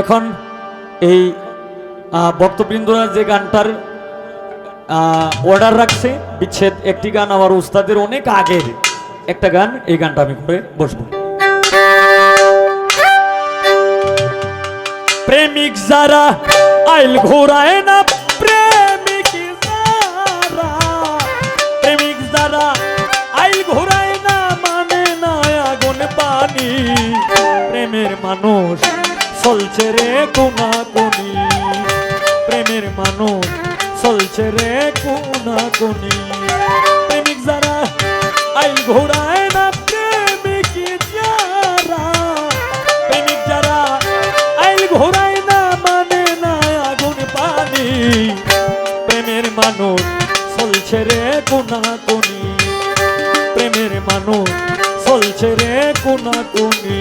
এখন এই ভক্তবৃন্দরা যে গানটার অর্ডার রাখছে, বিচ্ছেদ, একটি গান আমার উস্তাদের অনেক আগের একটা গান, এই গানটা আমি করে বসবো। প্রেমিক যারা আইল ঘোরায় না চলছে রে কোনা কোনি প্রেমের মানুষ চলছে রে কোনা কোনি প্রেমিক যারা আইল ঘোরায় না প্রেমিক যারা। প্রেমিক যারা আইল ঘোরায় না মানে না আগুন পানি। প্রেমের মানুষ চলছে রে কোনা কোনি প্রেমের মানুষ চলছে রে কোনা কোনি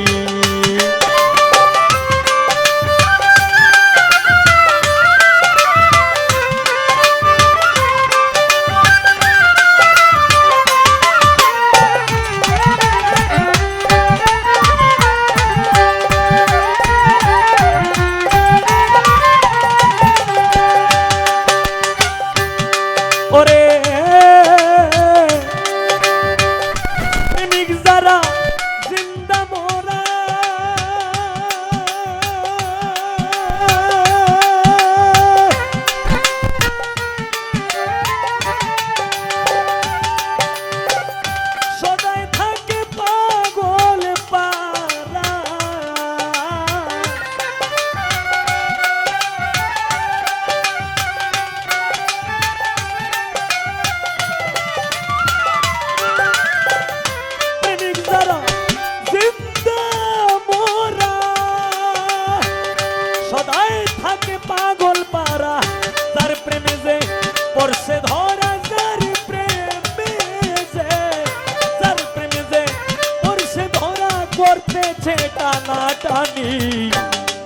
করতেছে টানা টানি।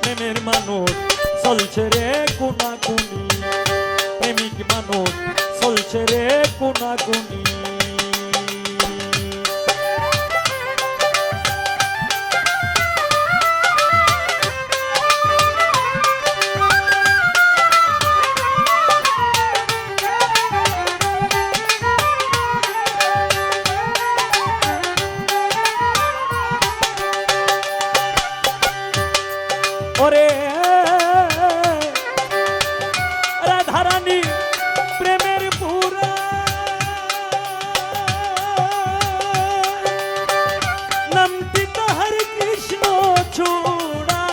প্রেমের মানুষ চলছে রে কোনা কুনি প্রেমিক মানুষ চলছে রে কোনা কুনি ওরে। রাধারানী প্রেমের পুরা। নামটি তাহার কৃষ্ণ চূড়া।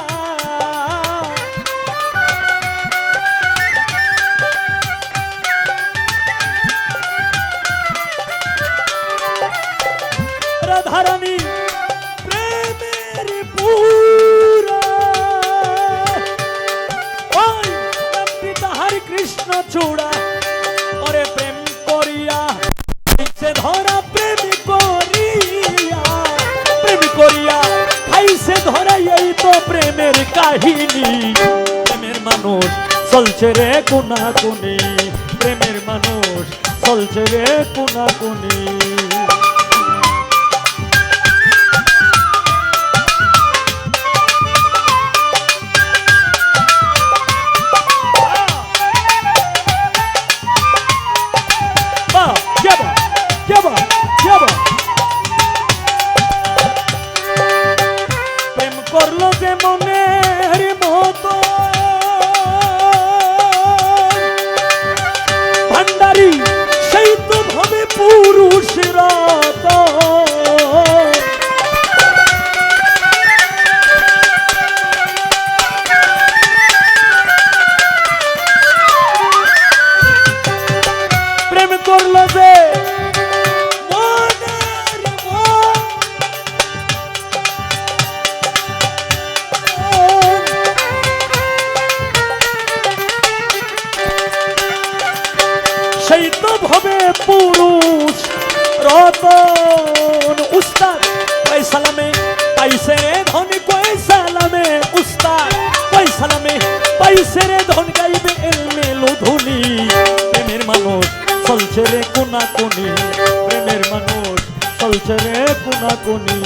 রাধারানী কাহিনী প্রেমের মানুষ চলছে রে কোনা কোনি প্রেমের মানুষ চলছে রে কোনা কোনি করল যে মনের করল যে। সেই তো ভবে পুরুষ রতন চলছে রে কোনা কোনি প্রেমের মানুষ চলছে রে কোনা কোনি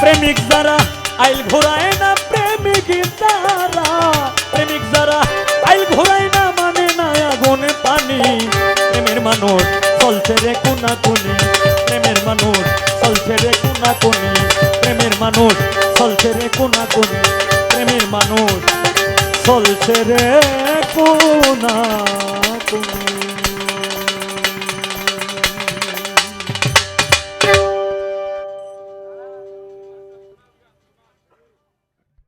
প্রেমিক যারা আইল ঘোরায় না, প্রেমিক যারা প্রেমিক যারা আইল ঘোরায় মানুষ, চলছে রে কোনা কোনি প্রেমের মানুষ, চলছে রে কোনা কোনি প্রেমের মানুষ, চলছে রে কোনা কোনি প্রেমের মানুষ, চলছে রে কোনা